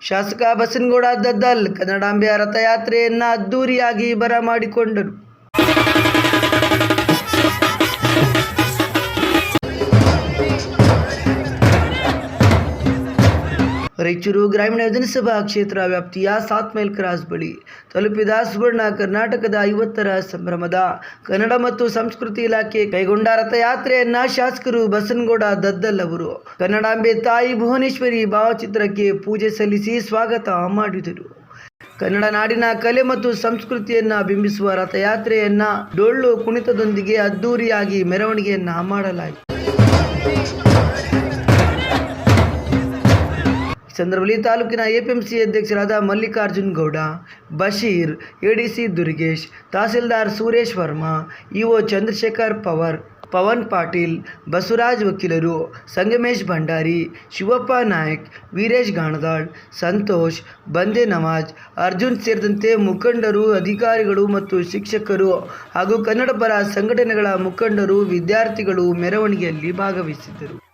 ಶಾಸಕ ಬಸನಗೌಡ ದದ್ದಲ್ ಕನ್ನಡಾಂಬೆಯ ರಥಯಾತ್ರೆಯನ್ನ ಅದ್ದೂರಿಯಾಗಿ ಬರಮಾಡಿಕೊಂಡರು. ರಾಯಚೂರು ಗ್ರಾಮೀಣ ವಿಧಾನಸಭಾ ಕ್ಷೇತ್ರ ವ್ಯಾಪ್ತಿಯ ಸಾತ್ ಮೈಲ್ ಕ್ರಾಸ್ ಬಳಿ ತಲುಪಿದ ಸುವರ್ಣ ಕರ್ನಾಟಕದ ಐವತ್ತರ ಸಂಭ್ರಮದ ಕನ್ನಡ ಮತ್ತು ಸಂಸ್ಕೃತಿ ಇಲಾಖೆ ಕೈಗೊಂಡ ರಥಯಾತ್ರೆಯನ್ನ ಶಾಸಕರು ಬಸನಗೌಡ ದದ್ದಲ್ ಅವರು ಕನ್ನಡಾಂಬೆ ತಾಯಿ ಭುವನೇಶ್ವರಿ ಭಾವಚಿತ್ರಕ್ಕೆ ಪೂಜೆ ಸಲ್ಲಿಸಿ ಸ್ವಾಗತ ಮಾಡಿದರು. ಕನ್ನಡ ನಾಡಿನ ಕಲೆ ಮತ್ತು ಸಂಸ್ಕೃತಿಯನ್ನ ಬಿಂಬಿಸುವ ರಥಯಾತ್ರೆಯನ್ನ ಡೊಳ್ಳು ಕುಣಿತದೊಂದಿಗೆ ಅದ್ದೂರಿಯಾಗಿ ಮೆರವಣಿಗೆಯನ್ನ ಮಾಡಲಾಯಿತು. ಈ ಪಿ ತಾಲೂಕಿನ ಎಪಿಎಂಸಿ ಅಧ್ಯಕ್ಷರಾದ ಮಲ್ಲಿಕಾರ್ಜುನ್ ಗೌಡ, ಬಶೀರ್, ಎಡಿಸಿ ದುರ್ಗೇಶ್, ತಹಸೀಲ್ದಾರ್ ಸುರೇಶ್ ವರ್ಮಾ, ಇಒ ಚಂದ್ರಶೇಖರ್ ಪವರ್, ಪವನ್ ಪಾಟೀಲ್, ಬಸವರಾಜ್ ವಕೀಲರು, ಸಂಗಮೇಶ್ ಭಂಡಾರಿ, ಶಿವಪ್ಪ ನಾಯಕ್, ವೀರೇಶ್ ಗಾಣದಾಳ್, ಸಂತೋಷ್, ಬಂದೆ ನವಾಜ್ ಅರ್ಜುನ್ ಸೇರಿದಂತೆ ಮುಖಂಡರು, ಅಧಿಕಾರಿಗಳು ಮತ್ತು ಶಿಕ್ಷಕರು ಹಾಗೂ ಕನ್ನಡ ಪರ ಸಂಘಟನೆಗಳ ಮುಖಂಡರು, ವಿದ್ಯಾರ್ಥಿಗಳು ಮೆರವಣಿಗೆಯಲ್ಲಿ ಭಾಗವಹಿಸಿದ್ದರು.